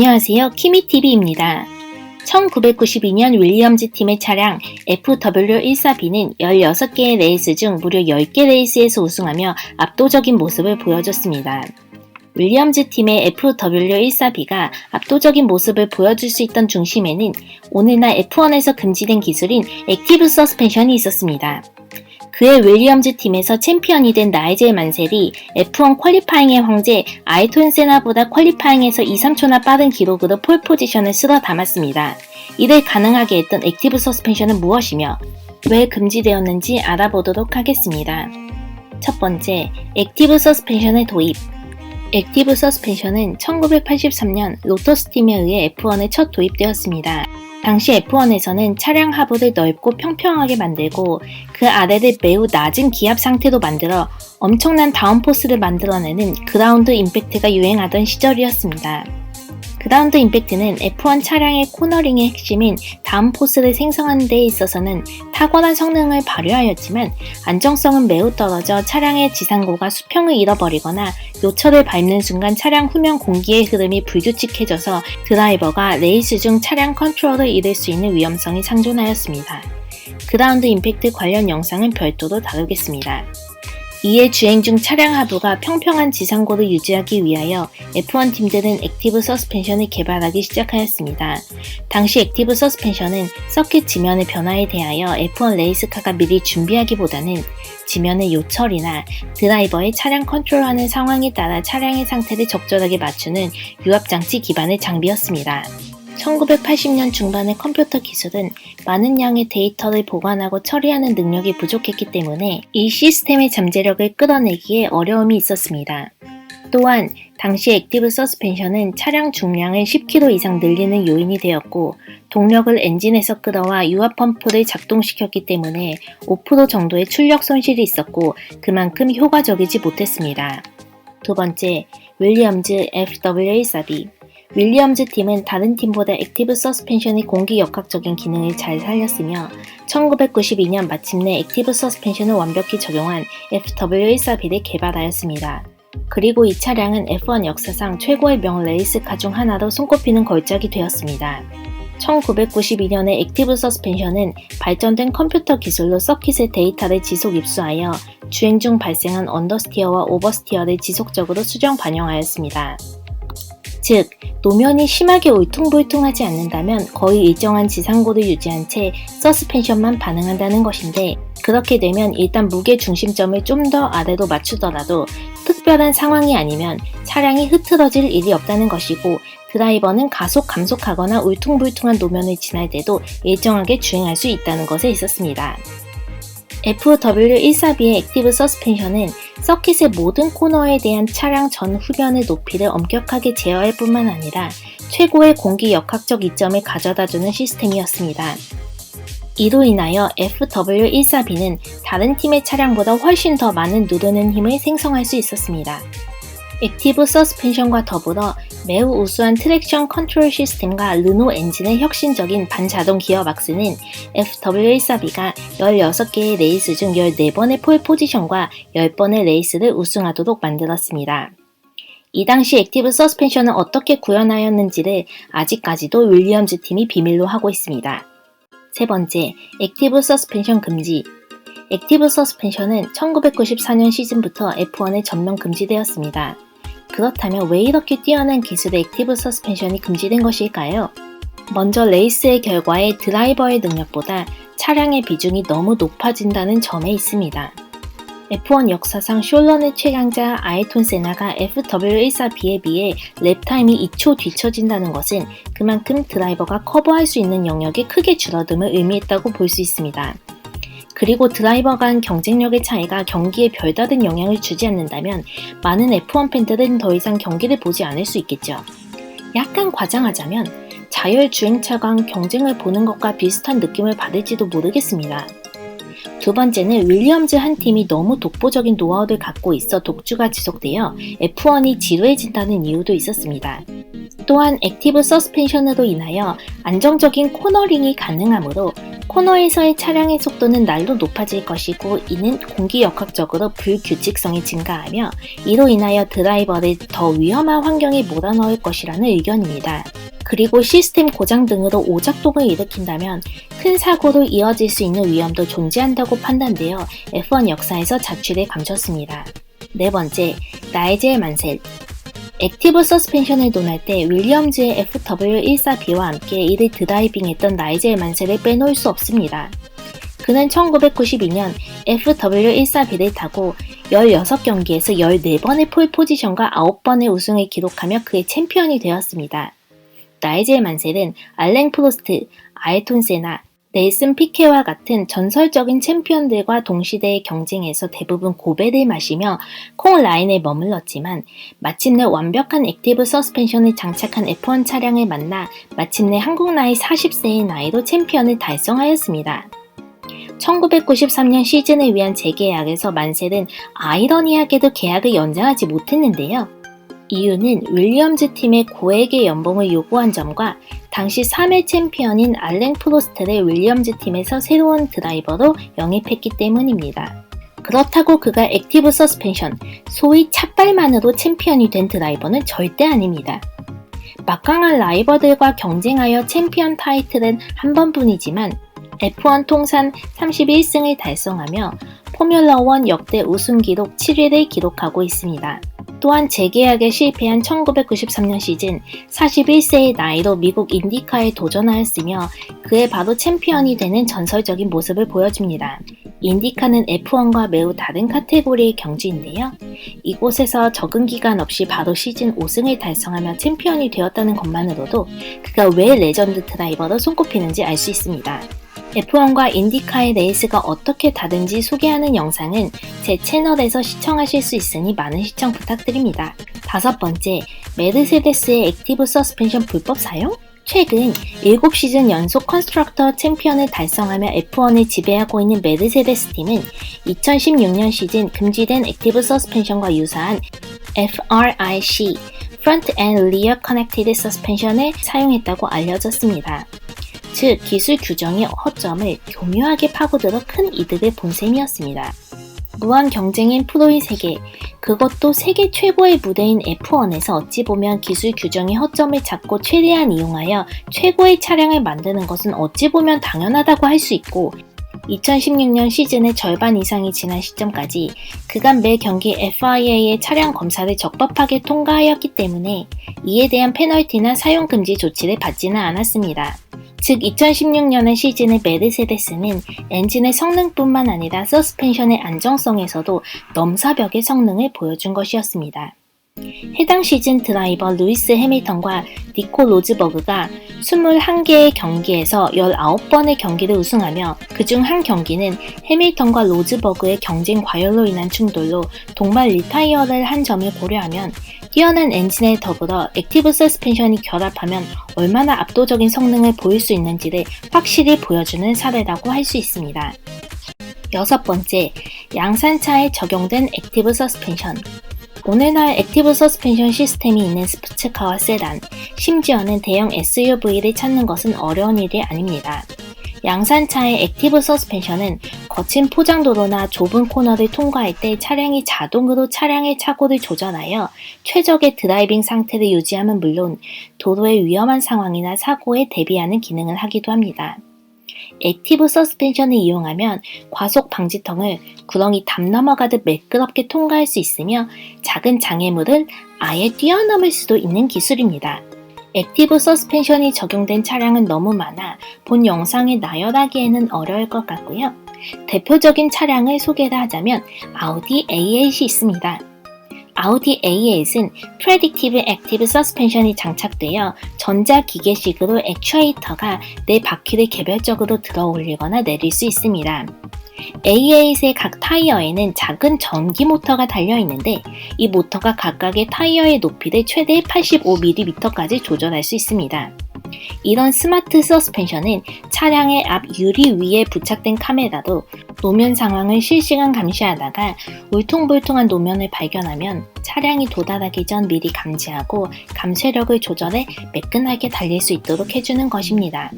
안녕하세요. 키미TV입니다. 1992년 윌리엄즈 팀의 차량 FW14B는 16개의 레이스 중 무려 10개 레이스에서 우승하며 압도적인 모습을 보여줬습니다. 윌리엄즈 팀의 FW14B가 압도적인 모습을 보여줄 수 있던 중심에는 오늘날 F1에서 금지된 기술인 액티브 서스펜션이 있었습니다. 그의 윌리엄즈 팀에서 챔피언이 된 나이젤 만셀이 F1 퀄리파잉의 황제 아이톤 세나보다 퀄리파잉에서 2, 3초나 빠른 기록으로 폴 포지션을 쓸어 담았습니다. 이를 가능하게 했던 액티브 서스펜션은 무엇이며 왜 금지되었는지 알아보도록 하겠습니다. 첫 번째, 액티브 서스펜션의 도입. 액티브 서스펜션은 1983년 로터스 팀에 의해 F1에 첫 도입되었습니다. 당시 F1에서는 차량 하부를 넓고 평평하게 만들고 그 아래를 매우 낮은 기압 상태로 만들어 엄청난 다운포스를 만들어내는 그라운드 임팩트가 유행하던 시절이었습니다. 그라운드 임팩트는 F1 차량의 코너링의 핵심인 다운포스를 생성하는 데 있어서는 탁월한 성능을 발휘하였지만 안정성은 매우 떨어져 차량의 지상고가 수평을 잃어버리거나 요철을 밟는 순간 차량 후면 공기의 흐름이 불규칙해져서 드라이버가 레이스 중 차량 컨트롤을 잃을 수 있는 위험성이 상존하였습니다. 그라운드 임팩트 관련 영상은 별도로 다루겠습니다. 이에 주행 중 차량 하부가 평평한 지상고를 유지하기 위하여 F1 팀들은 액티브 서스펜션을 개발하기 시작하였습니다. 당시 액티브 서스펜션은 서킷 지면의 변화에 대하여 F1 레이스카가 미리 준비하기보다는 지면의 요철이나 드라이버의 차량 컨트롤하는 상황에 따라 차량의 상태를 적절하게 맞추는 유압장치 기반의 장비였습니다. 1980년 중반의 컴퓨터 기술은 많은 양의 데이터를 보관하고 처리하는 능력이 부족했기 때문에 이 시스템의 잠재력을 끌어내기에 어려움이 있었습니다. 또한 당시 액티브 서스펜션은 차량 중량을 10kg 이상 늘리는 요인이 되었고 동력을 엔진에서 끌어와 유압 펌프를 작동시켰기 때문에 5% 정도의 출력 손실이 있었고 그만큼 효과적이지 못했습니다. 두 번째, 윌리엄즈 FW14B 윌리엄즈 팀은 다른 팀보다 액티브 서스펜션의 공기 역학적인 기능을 잘 살렸으며 1992년 마침내 액티브 서스펜션을 완벽히 적용한 FW14B를 개발하였습니다. 그리고 이 차량은 F1 역사상 최고의 명 레이스카 중 하나로 손꼽히는 걸작이 되었습니다. 1992년의 액티브 서스펜션은 발전된 컴퓨터 기술로 서킷의 데이터를 지속 입수하여 주행 중 발생한 언더스티어와 오버스티어를 지속적으로 수정 반영하였습니다. 즉, 노면이 심하게 울퉁불퉁하지 않는다면 거의 일정한 지상고를 유지한 채 서스펜션만 반응한다는 것인데 그렇게 되면 일단 무게 중심점을 좀 더 아래로 맞추더라도 특별한 상황이 아니면 차량이 흐트러질 일이 없다는 것이고 드라이버는 가속 감속하거나 울퉁불퉁한 노면을 지날 때도 일정하게 주행할 수 있다는 것에 있었습니다. FW14B의 액티브 서스펜션은 서킷의 모든 코너에 대한 차량 전 후변의 높이를 엄격하게 제어할 뿐만 아니라 최고의 공기 역학적 이점을 가져다주는 시스템이었습니다. 이로 인하여 FW14B는 다른 팀의 차량보다 훨씬 더 많은 누르는 힘을 생성할 수 있었습니다. 액티브 서스펜션과 더불어 매우 우수한 트랙션 컨트롤 시스템과 르노 엔진의 혁신적인 반자동 기어박스는 FW14B가 16개의 레이스 중 14번의 폴 포지션과 10번의 레이스를 우승하도록 만들었습니다. 이 당시 액티브 서스펜션은 어떻게 구현하였는지를 아직까지도 윌리엄즈 팀이 비밀로 하고 있습니다. 세 번째, 액티브 서스펜션 금지. 액티브 서스펜션은 1994년 시즌부터 F1에 전면 금지되었습니다. 그렇다면 왜 이렇게 뛰어난 기술의 액티브 서스펜션이 금지된 것일까요? 먼저 레이스의 결과에 드라이버의 능력보다 차량의 비중이 너무 높아진다는 점에 있습니다. F1 역사상 숄런의 최강자 아이톤 세나가 FW14B에 비해 랩타임이 2초 뒤처진다는 것은 그만큼 드라이버가 커버할 수 있는 영역이 크게 줄어듦을 의미했다고 볼 수 있습니다. 그리고 드라이버 간 경쟁력의 차이가 경기에 별다른 영향을 주지 않는다면 많은 F1 팬들은 더 이상 경기를 보지 않을 수 있겠죠. 약간 과장하자면 자율 주행차 간 경쟁을 보는 것과 비슷한 느낌을 받을지도 모르겠습니다. 두 번째는 윌리엄즈 한 팀이 너무 독보적인 노하우를 갖고 있어 독주가 지속되어 F1이 지루해진다는 이유도 있었습니다. 또한 액티브 서스펜션으로 인하여 안정적인 코너링이 가능하므로 코너에서의 차량의 속도는 날로 높아질 것이고 이는 공기역학적으로 불규칙성이 증가하며 이로 인하여 드라이버를 더 위험한 환경에 몰아넣을 것이라는 의견입니다. 그리고 시스템 고장 등으로 오작동을 일으킨다면 큰 사고로 이어질 수 있는 위험도 존재한다고 판단되어 F1 역사에서 자취를 감췄습니다. 네 번째, 나이젤 만셀. 액티브 서스펜션을 논할 때 윌리엄즈의 FW14B와 함께 이를 드라이빙했던 나이젤 만셀을 빼놓을 수 없습니다. 그는 1992년 FW14B를 타고 16경기에서 14번의 폴 포지션과 9번의 우승을 기록하며 그의 챔피언이 되었습니다. 나이젤 만셀은 알랭 프로스트, 아이톤 세나, 네이슨 피케와 같은 전설적인 챔피언들과 동시대의 경쟁에서 대부분 고배를 마시며 콩 라인에 머물렀지만 마침내 완벽한 액티브 서스펜션을 장착한 F1 차량을 만나 마침내 한국 나이 40세의 나이로 챔피언을 달성하였습니다. 1993년 시즌을 위한 재계약에서 만셀은 아이러니하게도 계약을 연장하지 못했는데요. 이유는 윌리엄즈 팀의 고액의 연봉을 요구한 점과 당시 3회 챔피언인 알랭 프로스트를 윌리엄즈 팀에서 새로운 드라이버로 영입했기 때문입니다. 그렇다고 그가 액티브 서스펜션, 소위 찻발만으로 챔피언이 된 드라이버는 절대 아닙니다. 막강한 라이버들과 경쟁하여 챔피언 타이틀은 한 번뿐이지만 F1 통산 31승을 달성하며 포뮬러1 역대 우승 기록 7위를 기록하고 있습니다. 또한 재계약에 실패한 1993년 시즌 41세의 나이로 미국 인디카에 도전하였으며 그의 바로 챔피언이 되는 전설적인 모습을 보여줍니다. 인디카는 F1과 매우 다른 카테고리의 경주인데요. 이곳에서 적응 기간 없이 바로 시즌 5승을 달성하며 챔피언이 되었다는 것만으로도 그가 왜 레전드 드라이버로 손꼽히는지 알 수 있습니다. F1과 인디카의 레이스가 어떻게 다른지 소개하는 영상은 제 채널에서 시청하실 수 있으니 많은 시청 부탁드립니다. 다섯 번째, 메르세데스의 액티브 서스펜션 불법 사용? 최근 7시즌 연속 컨스트럭터 챔피언을 달성하며 F1을 지배하고 있는 메르세데스 팀은 2016년 시즌 금지된 액티브 서스펜션과 유사한 FRIC Front and Rear Connected Suspension을 사용했다고 알려졌습니다. 즉 기술 규정의 허점을 교묘하게 파고들어 큰 이득을 본 셈이었습니다. 무한 경쟁인 프로의 세계, 그것도 세계 최고의 무대인 F1에서 어찌 보면 기술 규정의 허점을 잡고 최대한 이용하여 최고의 차량을 만드는 것은 어찌 보면 당연하다고 할 수 있고 2016년 시즌의 절반 이상이 지난 시점까지 그간 매 경기 FIA의 차량 검사를 적법하게 통과하였기 때문에 이에 대한 페널티나 사용 금지 조치를 받지는 않았습니다. 즉 2016년의 시즌의 메르세데스는 엔진의 성능뿐만 아니라 서스펜션의 안정성에서도 넘사벽의 성능을 보여준 것이었습니다. 해당 시즌 드라이버 루이스 해밀턴과 니코 로즈버그가 21개의 경기에서 19번의 경기를 우승하며 그중 한 경기는 해밀턴과 로즈버그의 경쟁 과열로 인한 충돌로 동반 리타이어를 한 점을 고려하면 뛰어난 엔진에 더불어 액티브 서스펜션이 결합하면 얼마나 압도적인 성능을 보일 수 있는지를 확실히 보여주는 사례라고 할 수 있습니다. 여섯 번째, 양산차에 적용된 액티브 서스펜션. 오늘날 액티브 서스펜션 시스템이 있는 스포츠카와 세단, 심지어는 대형 SUV를 찾는 것은 어려운 일이 아닙니다. 양산차의 액티브 서스펜션은 거친 포장도로나 좁은 코너를 통과할 때 차량이 자동으로 차량의 차고를 조절하여 최적의 드라이빙 상태를 유지하면 물론 도로의 위험한 상황이나 사고에 대비하는 기능을 하기도 합니다. 액티브 서스펜션을 이용하면 과속 방지턱을 구렁이 담 넘어가듯 매끄럽게 통과할 수 있으며 작은 장애물을 아예 뛰어넘을 수도 있는 기술입니다. 액티브 서스펜션이 적용된 차량은 너무 많아 본 영상에 나열하기에는 어려울 것 같고요. 대표적인 차량을 소개를 하자면 아우디 A8이 있습니다. 아우디 A8은 프레딕티브 액티브 서스펜션이 장착되어 전자기계식으로 액추에이터가 내 바퀴를 개별적으로 들어 올리거나 내릴 수 있습니다. A8의 각 타이어에는 작은 전기 모터가 달려 있는데 이 모터가 각각의 타이어의 높이를 최대 85mm까지 조절할 수 있습니다. 이런 스마트 서스펜션은 차량의 앞 유리 위에 부착된 카메라로 노면 상황을 실시간 감시하다가 울퉁불퉁한 노면을 발견하면 차량이 도달하기 전 미리 감지하고 감쇄력을 조절해 매끈하게 달릴 수 있도록 해주는 것입니다.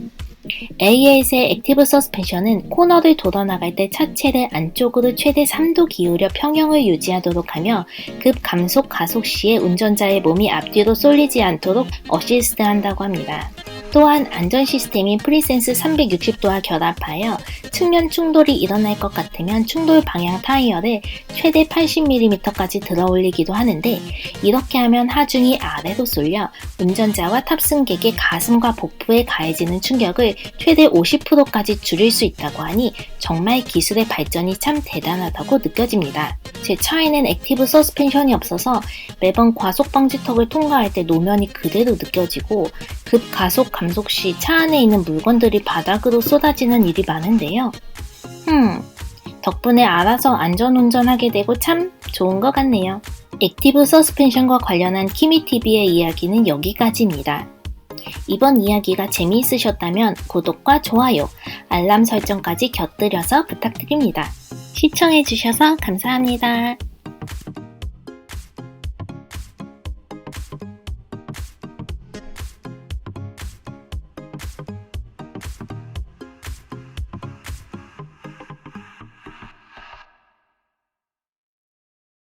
AS의 액티브 서스펜션은 코너를 돌아나갈 때 차체를 안쪽으로 최대 3도 기울여 평형을 유지하도록 하며 급 감속 가속 시에 운전자의 몸이 앞뒤로 쏠리지 않도록 어시스트 한다고 합니다. 또한 안전 시스템인 프리센스 360도와 결합하여 측면 충돌이 일어날 것 같으면 충돌 방향 타이어를 최대 80mm까지 들어 올리기도 하는데 이렇게 하면 하중이 아래로 쏠려 운전자와 탑승객의 가슴과 복부에 가해지는 충격을 최대 50%까지 줄일 수 있다고 하니 정말 기술의 발전이 참 대단하다고 느껴집니다. 제 차에는 액티브 서스펜션이 없어서 매번 과속 방지턱을 통과할 때 노면이 그대로 느껴지고 급 가속 감속 시 차 안에 있는 물건들이 바닥으로 쏟아지는 일이 많은데요. 흠, 덕분에 알아서 안전 운전하게 되고 참 좋은 것 같네요. 액티브 서스펜션과 관련한 키미TV의 이야기는 여기까지입니다. 이번 이야기가 재미있으셨다면 구독과 좋아요, 알람 설정까지 곁들여서 부탁드립니다. 시청해주셔서 감사합니다.